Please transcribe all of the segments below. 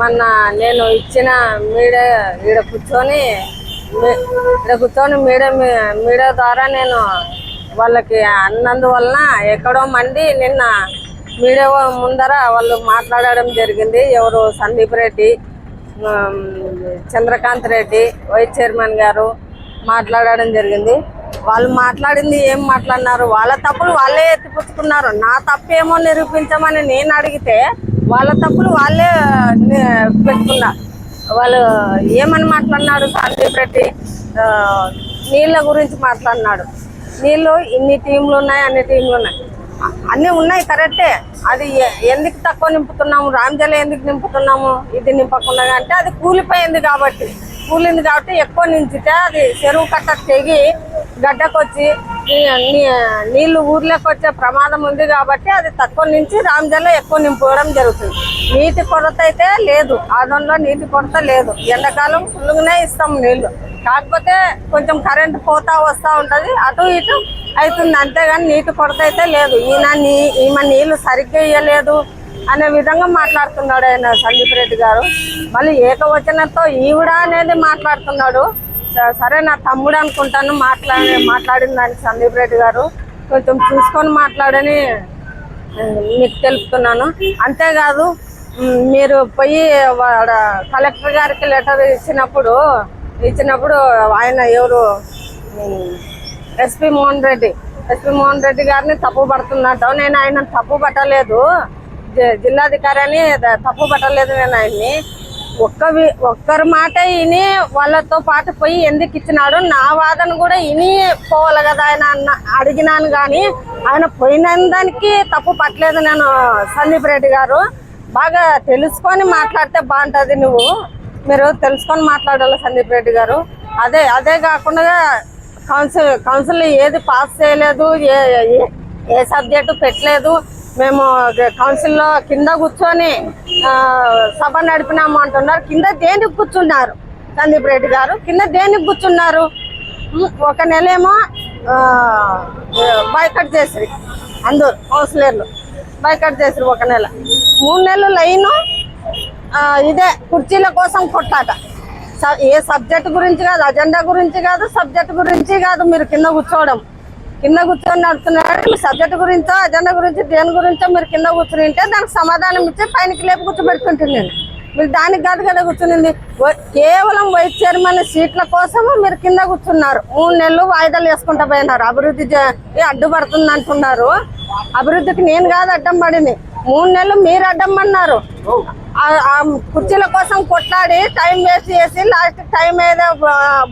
మొన్న నేను ఇచ్చిన మీడియా ఈడ కూర్చొని మీ- ఈడ కూర్చొని మీడియా మీడియా ద్వారా నేను వాళ్ళకి అన్నందువలన ఎక్కడో మంది నిన్న మీడియా ముందర వాళ్ళు మాట్లాడడం జరిగింది. ఎవరు సందీప్ రెడ్డి చంద్రకాంత్ రెడ్డి వైస్ చైర్మన్ గారు మాట్లాడడం జరిగింది. వాళ్ళు మాట్లాడింది ఏం మాట్లాడినారు? వాళ్ళ తప్పులు వాళ్ళే ఎత్తిపుచ్చుకున్నారు. నా తప్పు ఏమో నిరూపించమని నేను అడిగితే వాళ్ళ తప్పులు వాళ్ళే ని- పెట్టుకున్నారు వాళ్ళు ఏమని మాట్లాడినాడు సందీప్ నీళ్ళ గురించి మాట్లాడినాడు. నీళ్ళు ఇన్ని టీంలు ఉన్నాయి అన్ని టీంలు ఉన్నాయి. అన్నీ ఉన్నాయి కరెక్టే. అది ఎందుకు తక్కువ నింపుతున్నాము? రామజల ఎందుకు నింపుతున్నాము? ఇది నింపకుండా అంటే అది కూలిపోయింది కాబట్టి. కూలింది కాబట్టి ఎక్కువ నించితే అది చెరువు కట్ట తెగి గడ్డకొచ్చి నీళ్ళు ఊర్లోకి వచ్చే ప్రమాదం ఉంది కాబట్టి అది తక్కువ నుంచి రామజల్లో ఎక్కువ నింపుకోవడం జరుగుతుంది. నీటి కొరత అయితే లేదు. ఆదంలో నీటి కొరత లేదు. ఎండాకాలం ఫుల్గానే ఇస్తాం నీళ్ళు కాకపోతే కొంచెం కరెంట్ పోతా వస్తూ ఉంటుంది. అటు ఇటు అవుతుంది. అంతేగాని నీటి కొరత అయితే లేదు. ఈయన నీ ఈమె నీళ్ళు సరిగ్గా ఇయ్యలేదు అనే విధంగా మాట్లాడుతున్నాడు ఆయన సందీప్ రెడ్డి గారు. మళ్ళీ ఏకవచనంతో ఈవిడ అనేది మాట్లాడుతున్నాడు. సరే నా తమ్ముడు అనుకుంటాను మాట్లాడి మాట్లాడిన దానికి సందీప్ రెడ్డి గారు. కొంచెం చూసుకొని మాట్లాడని మీకు తెలుపుతున్నాను. అంతేకాదు మీరు పోయి వాడ కలెక్టర్ గారికి లెటర్ ఇచ్చినప్పుడు ఇచ్చినప్పుడు ఆయన ఎవరు? ఎస్పి మోహన్ రెడ్డి. ఎస్పి మోహన్ రెడ్డి గారిని తప్పు పడుతున్నట్టు. నేను ఆయన తప్పు పట్టలేదు. జి- జిల్లాధికారి అని తప్పు పట్టలేదు నేను ఆయన్ని. ఒక్క ఒక్కరి మాట విని వాళ్ళతో పాటు పోయి ఎందుకు ఇచ్చినాడు? నా వాదన కూడా విని పోవాలి కదా ఆయన అన్న అడిగినాను కానీ ఆయన పోయిన దానికి తప్పు పట్టలేదు నేను సందీప్ రెడ్డి గారు. బాగా తెలుసుకొని మాట్లాడితే బాగుంటుంది నువ్వు. మీరు తెలుసుకొని మాట్లాడాలి సందీప్ రెడ్డి గారు. అదే అదే కాకుండా కౌన్సిల్ కౌన్సిల్ ఏది పాస్ చేయలేదు ఏ ఏ- ఏ సబ్జెక్టు పెట్టలేదు. మేము కౌన్సిల్లో కింద కూర్చొని సభ నడిపినాము అంటున్నారు. కింద దేనికి కూర్చున్నారు? సందీప్ రెడ్డి గారు కింద దేనికి కూర్చున్నారు? ఒక నెల ఏమో బైకట్ చేసిరి అందరు కౌన్సిలర్లు. బైకట్ చేసిరు ఒక నెల. మూడు నెలలు లైను ఇదే కుర్చీల కోసం కొట్టాట. ఏ సబ్జెక్ట్ గురించి కాదు అజెండా గురించి కాదు సబ్జెక్ట్ గురించి కాదు మీరు కింద కూర్చోవడం. కింద కూర్చొని నడుతున్నాడు మీ సబ్జెక్ట్ గురించో అజెండా గురించి దేని గురించో మీరు కింద కూర్చుని ఉంటే దానికి సమాధానం ఇచ్చి పైనకి లేపు కూర్చోబెడుతుంటున్నాను మీరు దానికి కాదు కదా కూర్చునింది. కేవలం వైస్ చైర్మన్ సీట్ల కోసము మీరు కింద కూర్చున్నారు. మూడు నెలలు వాయిదాలు వేసుకుంటా పోయినారు. అభివృద్ధి అడ్డుపడుతుంది అంటున్నారు. అభివృద్ధికి నేను కాదు అడ్డం పడింది. మూడు నెలలు మీరు అడ్డం పడినారు. కుర్చీల కోసం కొట్లాడి టైం వేస్ట్ చేసి లాస్ట్ టైం ఏదో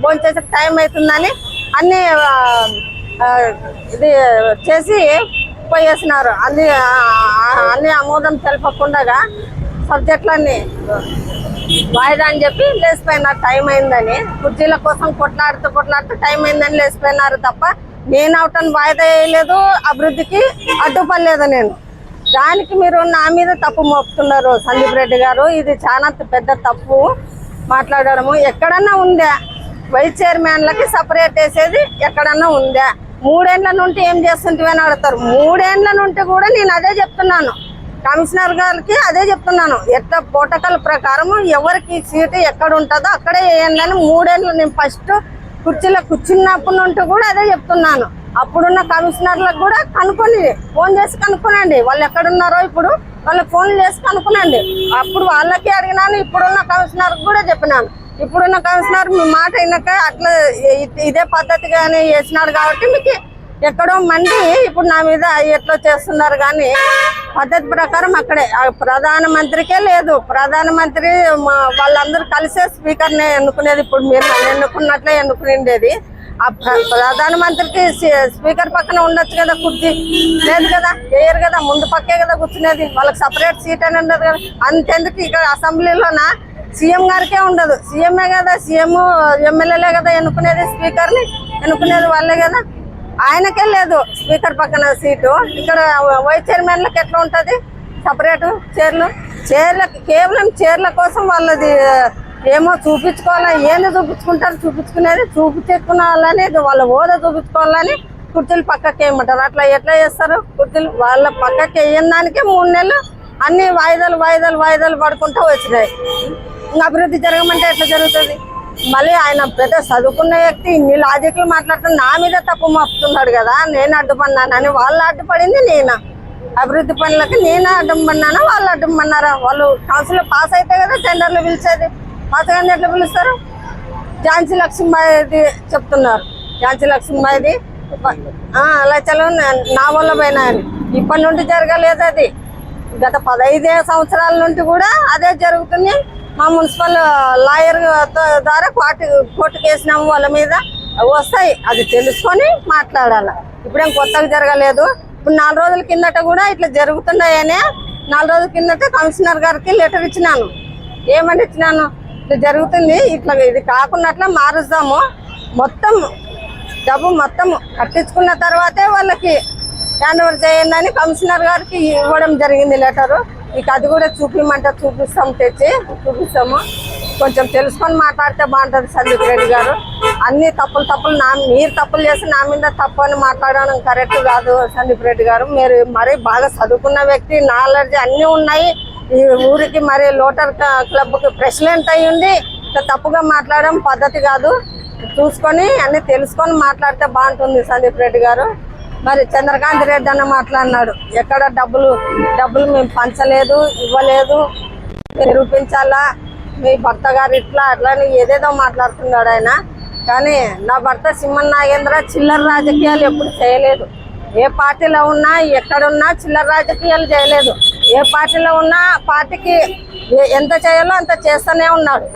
భోంచేసే టైం అవుతుందని అన్ని ఇది చేసి పోయేసినారు. అన్ని అన్ని ఆమోదం తెలపకుండా సబ్జెక్టులన్నీ వాయిదా అని చెప్పి లేచిపోయినారు. టైం అయిందని. కుర్చీల కోసం కొట్లాడుతూ కొట్లాడుతూ టైం అయిందని లేచిపోయినారు తప్ప నేను అవటం వాయిదా వేయలేదు అభివృద్ధికి అడ్డుపడలేదు నేను. దానికి మీరు నా మీద తప్పు మోపుతున్నారు సందీప్ రెడ్డి గారు. ఇది చాలా పెద్ద తప్పు మాట్లాడడము. ఎక్కడన్నా ఉందా వైస్ చైర్మన్లకి సపరేట్ వేసేది ఎక్కడన్నా ఉందా మూడేండ్ల నుండి ఏం చేస్తుంటివి అని అడుగుతారు. మూడేండ్ల నుండి కూడా నేను అదే చెప్తున్నాను. కమిషనర్ గారికి అదే చెప్తున్నాను. ఎట్లా పోటకల ప్రకారం ఎవరికి సీటు ఎక్కడ ఉంటుందో అక్కడే వేయండి అని మూడేళ్ళు నేను ఫస్ట్ కుర్చీలో కూర్చున్నప్పటి నుండి కూడా అదే చెప్తున్నాను. అప్పుడున్న కమిషనర్లకు కూడా కనుక్కొని ఫోన్ చేసి కనుక్కోనండి. వాళ్ళు ఎక్కడున్నారో ఇప్పుడు వాళ్ళకి ఫోన్ చేసి కనుక్కోనండి. అప్పుడు వాళ్ళకి అడిగినాను ఇప్పుడున్న కమిషనర్కి కూడా చెప్పినాను. ఇప్పుడున్న కమిషనర్ మీ మాట అయినాక అట్లా ఇదే పద్ధతిగానే చేసినారు కాబట్టి మీకు ఎక్కడో మంది ఇప్పుడు నా మీద ఎట్లా చేస్తున్నారు కానీ పద్ధతి ప్రకారం అక్కడే. ప్రధానమంత్రికే లేదు. ప్రధానమంత్రి మా- వాళ్ళందరూ కలిసే స్పీకర్నే ఎన్నుకునేది ఇప్పుడు మీరు నన్ను ఎన్నుకున్నట్లే ఎన్నుకునేది ఆ ప్రధానమంత్రికి స్పీకర్ పక్కన ఉండొచ్చు కదా కుర్చీ లేదు కదా వేయరు కదా ముందు పక్కే కదా కూర్చునేది. వాళ్ళకి సపరేట్ సీట్ అని ఉండదు కదా. అంతెందుకు ఇక్కడ అసెంబ్లీలోన? సీఎం గారికే ఉండదు. సీఎంఏ కదా సీఎం ఎమ్మెల్యేలే కదా ఎన్నుకునేది స్పీకర్ని ఎన్నుకునేది వాళ్ళే కదా. ఆయనకే లేదు స్పీకర్ పక్కన సీటు. ఇక్కడ వైస్ చైర్మన్లకు ఎట్లా ఉంటుంది? సపరేట్ చైర్లు? చైర్ల కేవలం చైర్ల కోసం వాళ్ళది ఏమో చూపించుకోవాలా ఏంది చూపించుకుంటారు? చూపించుకునేది చూపించుకున్నాలని వాళ్ళ హోదా చూపించుకోవాలని కుర్చీలు పక్కకి వేయమంటారు. అట్లా ఎట్లా చేస్తారు కుర్చీలు? వాళ్ళ పక్కకి వేయని దానికే మూడు నెలలు అన్ని వాయిదాలు వాయిదాలు వాయిదాలు పడుకుంటూ వచ్చినాయి. అభివృద్ధి జరగమంటే ఎట్లా జరుగుతుంది? మళ్ళీ ఆయన పెద్ద చదువుకున్న వ్యక్తి ఇన్ని లాజిక్లు మాట్లాడుతూ నా మీద తప్పు మోపుతున్నాడు కదా నేను అడ్డుపడినానని వాళ్ళు అడ్డుపడింది నేను? అభివృద్ధి పనులకి నేను అడ్డం పడినానా వాళ్ళు అడ్డం పడినారా వాళ్ళు కౌన్సిల్ పాస్ అయితే కదా టెండర్లు పిలిచేది. పాస్ కానీ ఎట్లా పిలుస్తారు? ఝాన్సీ లక్ష్మీబాయి చెప్తున్నారు. ఝాన్సీ లక్ష్మీబాయిది ఆ, లచ్చలు నా వల్ల పోయినాయని ఇప్పటి నుండి జరగలేదు అది. గత పదహైదే సంవత్సరాల నుండి కూడా అదే జరుగుతుంది మా మున్సిపల్ లాయర్ ద్వారా కోర్టు కోర్టు వేసినాము వాళ్ళ మీద వస్తాయి. అది తెలుసుకొని మాట్లాడాలి. ఇప్పుడేం కొత్తగా జరగలేదు. ఇప్పుడు నాలుగు రోజుల కిందట కూడా ఇట్లా జరుగుతున్నాయనే నాలుగు రోజుల కిందట కమిషనర్ గారికి లెటర్ ఇచ్చినాను. ఏమని ఇచ్చినాను? ఇట్లా జరుగుతుంది. ఇట్లా ఇది కాకుండా మారుద్దాము మారుస్తాము. మొత్తం డబ్బు మొత్తం కట్టించుకున్న తర్వాతే వాళ్ళకి హ్యాండ్ ఓవర్ చేయండి అని కమిషనర్ గారికి ఇవ్వడం జరిగింది లెటరు. ఇక అది కూడా చూపిమంటే చూపిస్తాం తెచ్చి చూపిస్తాము. కొంచెం తెలుసుకొని మాట్లాడితే బాగుంటుంది సందీప్ రెడ్డి గారు. అన్ని తప్పులు తప్పులు నా మీరు తప్పులు చేసి నా మీద తప్పు అని మాట్లాడడం కరెక్ట్ కాదు సందీప్ రెడ్డి గారు. మీరు మరీ బాగా చదువుకున్న వ్యక్తి నాలెడ్జ్ అన్నీ ఉన్నాయి. ఈ ఊరికి మరి లోటర్ క్లబ్కి ప్రెసిడెంట్ అయ్యింది తప్పుగా మాట్లాడడం పద్ధతి కాదు. చూసుకొని అన్ని తెలుసుకొని మాట్లాడితే బాగుంటుంది సందీప్ రెడ్డి గారు. మరి చంద్రకాంత్ రెడ్డి అన్న మాట్లాడినాడు. ఎక్కడ డబ్బులు డబ్బులు మేము పంచలేదు ఇవ్వలేదు నిరూపించాలా? మీ భర్త గారు ఇట్లా అట్లానే ఏదేదో మాట్లాడుతున్నాడు ఆయన. కానీ నా భర్త సింహన్ నాగేంద్ర చిల్లర రాజకీయాలు ఎప్పుడు చేయలేదు. ఏ పార్టీలో ఉన్నా ఎక్కడున్నా చిల్లర రాజకీయాలు చేయలేదు. ఏ పార్టీలో ఉన్నా పార్టీకి ఎంత చేయాలో అంత చేస్తూనే ఉన్నాడు.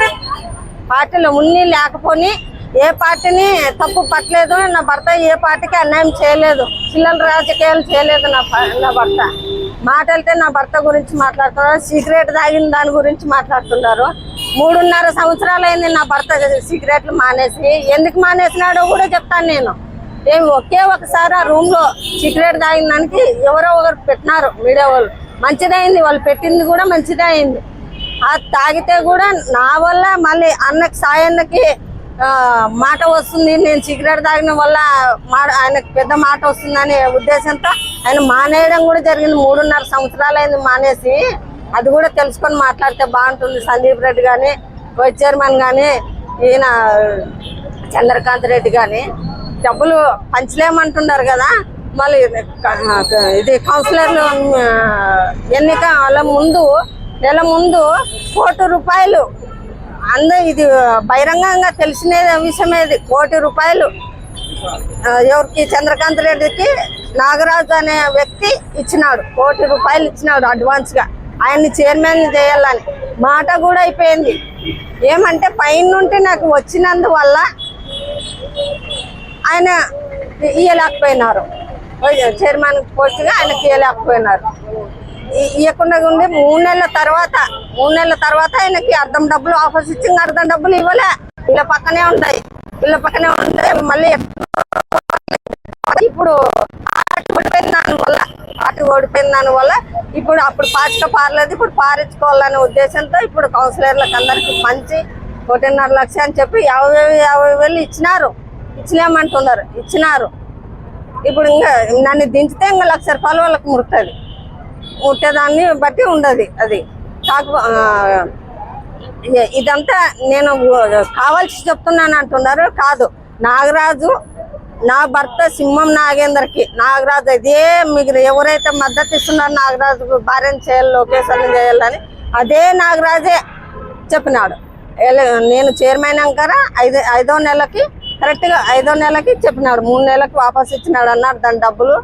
పార్టీలో ఉన్ని లేకపోని ఏ పార్టీని తప్పు పట్టలేదు నా భర్త ఏ పార్టీకి అన్యాయం చేయలేదు చిల్లర రాజకీయాలు చేయలేదు నా ప- నా భర్త. మాట వెళ్తే నా భర్త గురించి మాట్లాడుతున్నారు సిగరెట్ తాగిన దాని గురించి మాట్లాడుతున్నారు. మూడున్నర సంవత్సరాలు అయింది నా భర్త సిగరెట్లు మానేసి ఎందుకు మానేసినాడో కూడా చెప్తాను నేను. ఏం ఒకే ఒకసారి ఆ రూమ్లో సిగరెట్ తాగిన దానికి ఎవరో ఒకరు పెట్టినారు మీడియా వాళ్ళు. మంచిదైంది వాళ్ళు పెట్టింది కూడా మంచిదే అయింది. అది తాగితే కూడా నా వల్ల మళ్ళీ అన్నకి సాయన్నకి మాట వస్తుంది. నేను సిగరెట్ తాగిన వల్ల ఆయనకు పెద్ద మాట వస్తుందనే ఉద్దేశంతో ఆయన మానేయడం కూడా జరిగింది. మూడున్నర సంవత్సరాలు అయింది మానేసి. అది కూడా తెలుసుకొని మాట్లాడితే బాగుంటుంది. సందీప్ రెడ్డి కానీ వైస్ చైర్మన్ కానీ ఈయన చంద్రకాంత్ రెడ్డి కానీ డబ్బులు పంచలేమంటున్నారు కదా. మళ్ళీ ఇది కౌన్సిలర్లు ఎన్నిక ఎన్నికల ముందు నెల ముందు కోటి రూపాయలు అందరూ ఇది బహిరంగంగా తెలిసిన విషయమే ఇది. కోటి రూపాయలు ఎవరికి? చంద్రకాంత్ రెడ్డికి నాగరాజు అనే వ్యక్తి ఇచ్చినాడు. కోటి రూపాయలు ఇచ్చినాడు అడ్వాన్స్గా ఆయన్ని చైర్మన్ చేయాలని. మాట కూడా అయిపోయింది. ఏమంటే పైన నుండి నాకు వచ్చినందువల్ల ఆయన ఇయ్యలేకపోయినారు. చైర్మన్ పోస్ట్గా ఆయనకి ఇయ్యలేకపోయినారు. ఇవ్వకుండా ఉండి మూడు నెలల తర్వాత మూడు నెలల తర్వాత ఆయనకి అర్థం డబ్బులు ఆఫర్స్ ఇచ్చింది అర్థం డబ్బులు ఇవ్వలే. వీళ్ళ పక్కనే ఉంటాయి. వీళ్ళ పక్కనే ఉంటాయి మళ్ళీ ఇప్పుడు ఆట ఓడిపోయిన దాని వల్ల ఆట ఓడిపోయిన దాని వల్ల ఇప్పుడు అప్పుడు పాచిక పారలేదు ఇప్పుడు పారించుకోవాలనే ఉద్దేశంతో ఇప్పుడు కౌన్సిలర్లకు అందరికి మంచి ఒకటిన్నర లక్ష అని చెప్పి యాభై యాభై వేలు ఇచ్చినారు. ఇచ్చినామంటున్నారు. ఇచ్చినారు. ఇప్పుడు ఇంకా నన్ను దించితే ఇంకా లక్ష రూపాయలు వాళ్ళకి ముడుతుంది. ఉంటేదాన్ని బట్టి ఉండదు అది. కాకపో ఇదంతా నేను కావాల్సి చెప్తున్నాను అంటున్నారు. కాదు నాగరాజు నా భర్త సింహం నాగేందర్కి నాగరాజు అదే మీకు ఎవరైతే మద్దతు ఇస్తున్నారో నాగరాజు భార్యను చేయాలి లోకేశ్వరం చేయాలని అదే నాగరాజే చెప్పినాడు. ఎల- నేను చైర్మన్ అంకర ఐదు ఐదో నెలకి కరెక్ట్గా ఐదో నెలకి చెప్పినాడు. మూడు నెలలకు వాపస్ ఇచ్చినాడు అన్నారు దాని డబ్బులు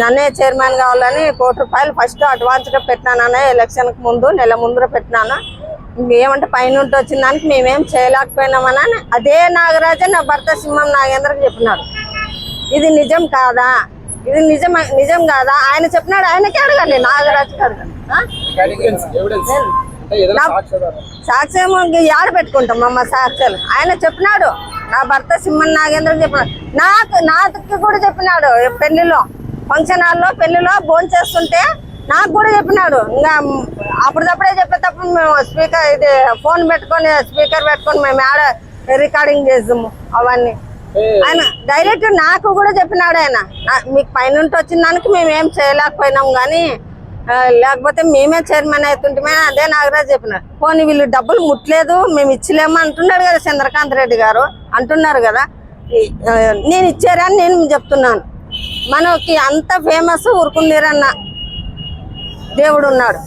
నన్నే చైర్మన్ కావాలని కోటి రూపాయలు ఫస్ట్ అడ్వాన్స్గా పెట్టినాననే ఎలక్షన్కి ముందు నెల ముందర పెట్టినాను. ఏమంటే పైనుండి వచ్చిన దానికి మేమేం చేయలేకపోయినామని అదే నాగరాజే నా భర్త సింహం నాగేంద్రకి చెప్పినాడు. ఇది నిజం కాదా? ఇది నిజం నిజం కాదా? ఆయన చెప్పినాడు ఆయనకి అడగండి నాగరాజుకి అడగండి. సాక్ష్యం యాడ పెట్టుకుంటాం అమ్మ సాక్ష్యాలు ఆయన చెప్పినాడు నా భర్త సింహన్ నాగేంద్ర చెప్పినాడు. నాకు నాకు కూడా చెప్పినాడు పెళ్ళిలో. ఫంక్షన్ హాల్లో పెళ్ళిలో భోజనం చేస్తుంటే నాకు కూడా చెప్పినాడు. ఇంకా అప్పటిదప్పుడే చెప్పేటప్పుడు మేము స్పీకర్ ఇది ఫోన్ పెట్టుకొని స్పీకర్ పెట్టుకొని మేము ఆడ రికార్డింగ్ చేస్తాము అవన్నీ. ఆయన డైరెక్ట్ నాకు కూడా చెప్పినాడు ఆయన. మీకు పైనుంటి వచ్చిన దానికి మేము ఏం చేయలేకపోయినాం కానీ లేకపోతే మేమే చైర్మన్ అవుతుంటే అదే నాగరాజు చెప్పినారు పోనీ వీళ్ళు డబ్బులు ముట్టలేదు మేము ఇచ్చలేము అంటున్నాడు కదా చంద్రకాంత్ రెడ్డి గారు. అంటున్నారు కదా. నేను ఇచ్చారని నేను చెప్తున్నాను. మనకి అంత ఫేమస్ ఊరుకుందీరన్న దేవుడు ఉన్నాడు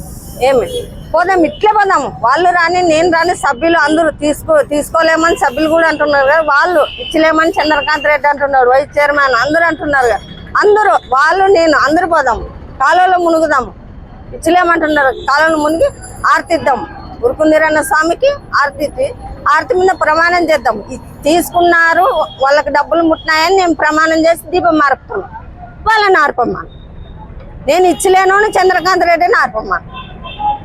ఏమి? పోదాం ఇట్లే పోదాము వాళ్ళు రాని నేను రాని సభ్యులు అందరూ తీసుకో తీసుకోలేమని సభ్యులు కూడా అంటున్నారు కదా. వాళ్ళు ఇచ్చలేమని చంద్రకాంత్ రెడ్డి అంటున్నాడు వైస్ చైర్మన్ అందరూ అంటున్నారు కదా. అందరూ వాళ్ళు నేను అందరూ పోదాము కాలువలో మునుగుదాము ఇచ్చలేమంటున్నారు. కాలువలో మునిగి ఆర్తిద్దాం. ఉరుకుందిరన్న స్వామికి ఆర్తి ఆర్తి మీద ప్రమాణం చేద్దాం. తీసుకున్నారు వాళ్ళకి డబ్బులు ముట్టినాయని నేను ప్రమాణం చేసి దీపం మార్పుతున్నాను వాళ్ళని ఆర్పమ్మాను నేను ఇచ్చలేను అని చంద్రకాంత్ రెడ్డిని ఆర్పమ్మాను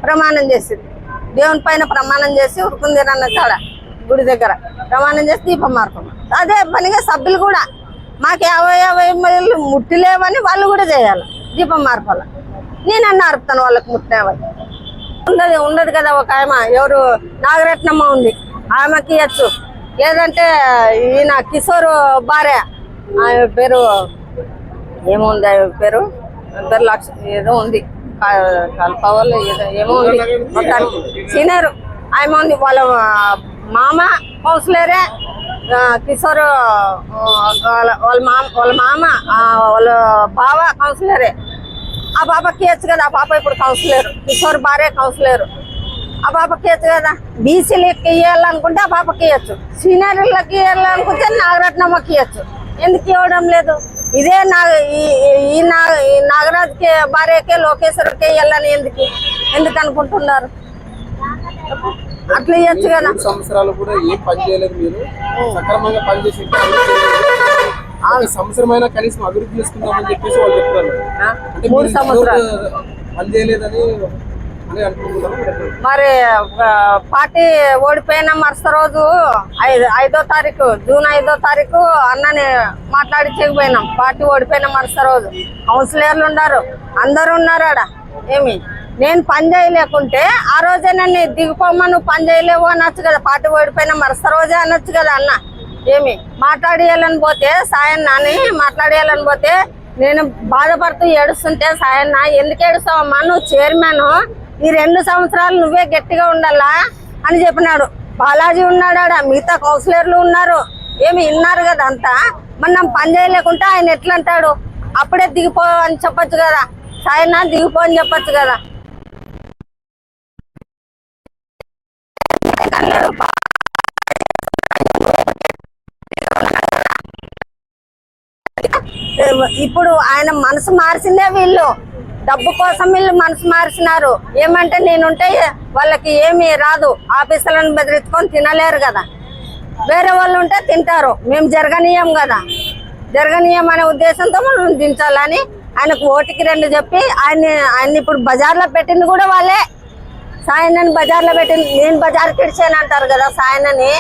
ప్రమాణం చేసింది దేవుని పైన ప్రమాణం చేసి ఉరుకుంది అన్న కాడ గుడి దగ్గర. ప్రమాణం చేసి దీపం మార్పమ్మ. అదే పనిగా సభ్యులు కూడా. మాకు యాభై యాభై మైళ్ళు ముట్టిలేవని వాళ్ళు కూడా చేయాలి. దీపం మార్పాల. నేనన్న ఆర్పుతాను వాళ్ళకి ముట్టినవని. ఉండదు ఉండదు కదా ఒక ఆమె. ఎవరు? నాగరత్నమ్మ ఉంది. ఆమెకి ఇవ్వచ్చు లేదంటే ఈయన కిషోర్ భార్య. ఆమె పేరు ఏముంది పేరు? పేరు లక్ష ఏదో ఉంది. కల్పవాళ్ళు ఏదో ఏమో ఉంది. మొత్తానికి సీనియర్ ఆమె ఉంది వాళ్ళ మామ కౌన్సిలరే కిషోర్ వాళ్ళ వాళ్ళ మామ వాళ్ళ మామ వాళ్ళ బావ కౌన్సిలరే ఆ పాపకి ఇవ్వచ్చు కదా ఆ పాప ఇప్పుడు కౌన్సిలర్ కిషోర్ భార్య కౌన్సిలర్ ఆ పాపకి ఇవ్వచ్చు కదా. బీసీలకి ఇవ్వాలనుకుంటే ఆ పాపకి ఇవ్వచ్చు సీనియర్లకి ఇవ్వాలనుకుంటే నాగరత్నమ్మకి ఇవ్వచ్చు ఎందుకు ఇవ్వడం లేదు? ఇదే నా ఈ- నాగరాజ్కి భార్యకే లోకేశ్వరకే ఇవ్వాలని ఎందుకు? ఎందుకు అనుకుంటున్నారు? అట్లా ఇవ్వచ్చు కదా. సంవత్సరాలు కూడా ఏం పని చేయలేదు మీరు. సక్రమంగా చేయలేదు. ఒక సంవత్సరమైనా కనీసం అభివృద్ధి చేసుకుందామని చెప్పేసి వాళ్ళు? అంటే మూడు సంవత్సరాలు. పని చేయలేదని మరి పార్టీ ఓడిపోయిన మరుస రోజు ఐదు ఐదో తారీఖు జూన్ ఐదో తారీఖు అన్నని మాట్లాడించకపోయినాం పార్టీ ఓడిపోయిన మరుస రోజు. కౌన్సిలర్లు ఉన్నారు. అందరు ఉన్నారు ఆడ. ఏమి? నేను పని చేయలేకుంటే ఆ రోజే నన్ను దిగిపోమ్మా నువ్వు పని చేయలేవు అనొచ్చు కదా. పార్టీ ఓడిపోయిన మరుస రోజే అనొచ్చు కదా అన్న. ఏమి? మాట్లాడేయాలని పోతే సాయన్న అని మాట్లాడేయాలని పోతే నేను బాధపడుతూ ఏడుస్తుంటే సాయన్న ఎందుకు ఏడుస్తావమ్మా? నువ్వు చైర్మన్ ఈ రెండు సంవత్సరాలు నువ్వే గట్టిగా ఉండాలా అని చెప్పినాడు. బాలాజీ ఉన్నాడు ఆడ మిగతా కౌన్సిలర్లు ఉన్నారు. ఏమి విన్నారు కదా అంతా? మనం పని చేయలేకుంటే ఆయన ఎట్లా అంటాడు అప్పుడే దిగిపో అని చెప్పొచ్చు కదా. సాయన్న దిగిపో అని చెప్పొచ్చు కదా. ఇప్పుడు ఆయన మనసు మార్చిందే వీళ్ళు. డబ్బు కోసం వీళ్ళు మనసు మార్చినారు ఏమంటే నేనుంటే వాళ్ళకి ఏమీ రాదు. ఆఫీసులను బెదిరించుకొని తినలేరు కదా. వేరే వాళ్ళు ఉంటే తింటారు. మేము జరగనీయం కదా. జరగనీయం అనే ఉద్దేశంతో మనం దించాలని ఆయనకు ఓటికి రెండు చెప్పి ఆయన ఆయన ఇప్పుడు బజార్లో పెట్టింది కూడా వాళ్ళే. సాయన్నని బజార్లో పెట్టింది. నేను బజార్ కిడిచాను అంటారు కదా సాయన్నని.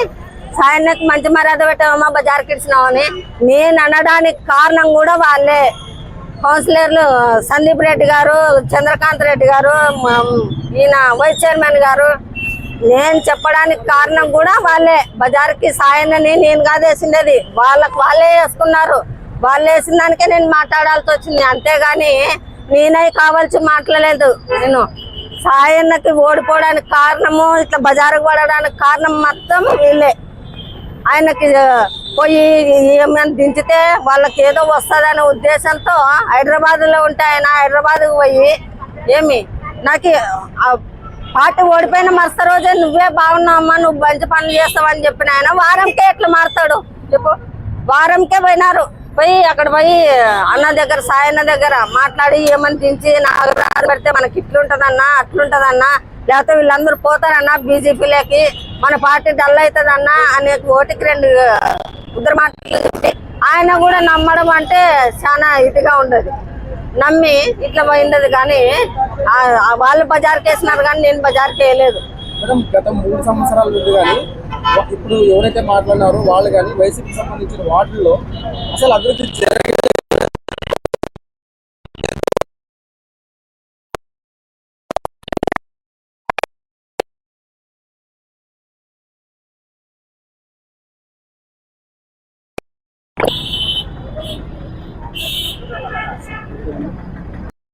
సాయన్నకి మంచి మర్యాద పెట్టామమ్మా బజార్ కిడిచినామని నేను అనడానికి కారణం కూడా వాళ్ళే. కౌన్సిలర్లు సందీప్ రెడ్డి గారు చంద్రకాంత్ రెడ్డి గారు ఈయన వైస్ చైర్మన్ గారు. నేను చెప్పడానికి కారణం కూడా వాళ్ళే. బజార్కి సాయనని నేను కాదు వేసిండేది. వాళ్ళకి వాళ్ళే వేసుకున్నారు. వాళ్ళు వేసిన దానికే నేను మాట్లాడాల్సి వచ్చింది. అంతేగాని నేనై కావాల్సి మాట్లాడలేదు. నేను సాయన్నకి ఓడిపోవడానికి కారణము ఇట్లా బజారుకు పడడానికి కారణం మొత్తం వీళ్ళే. ఆయనకి పోయి ఏమైనా దించితే వాళ్ళకి ఏదో వస్తుందనే ఉద్దేశంతో హైదరాబాద్లో ఉంటే ఆయన హైదరాబాద్ పోయి ఏమి? నాకు పార్టీ ఓడిపోయిన మరుసటి రోజే నువ్వే బాగున్నావమ్మా నువ్వు మంచి పనులు చేస్తావని చెప్పిన ఆయన వారంకే ఎట్లా మారుతాడు? చెప్పు. వారంకే పోయినారు. పోయి అక్కడ పోయి అన్న దగ్గర సాయన్న దగ్గర మాట్లాడి ఏమని దించి నాకు పెడితే మనకి ఇట్లుంటదన్నా అట్లుంటదన్నా లేకపోతే వీళ్ళందరూ పోతారన్నా బీజేపీలోకి మన పార్టీ డల్ అవుతుందన్నా అనే ఓటికి రెండు ఇద్దరు మాటలు ఆయన కూడా నమ్మడం అంటే చాలా ఇదిగా ఉండదు. నమ్మి ఇట్లా పోయిండదు కానీ వాళ్ళు బజార్కి వేసినారు కానీ నేను బజార్కి వేయలేదు గత మూడు సంవత్సరాల నుండి కానీ ఇప్పుడు ఎవరైతే మాట్లాడినారో వాళ్ళు కానీ వైసీపీ సంబంధించిన వార్డుల్లో అసలు అభివృద్ధి జరగలేదు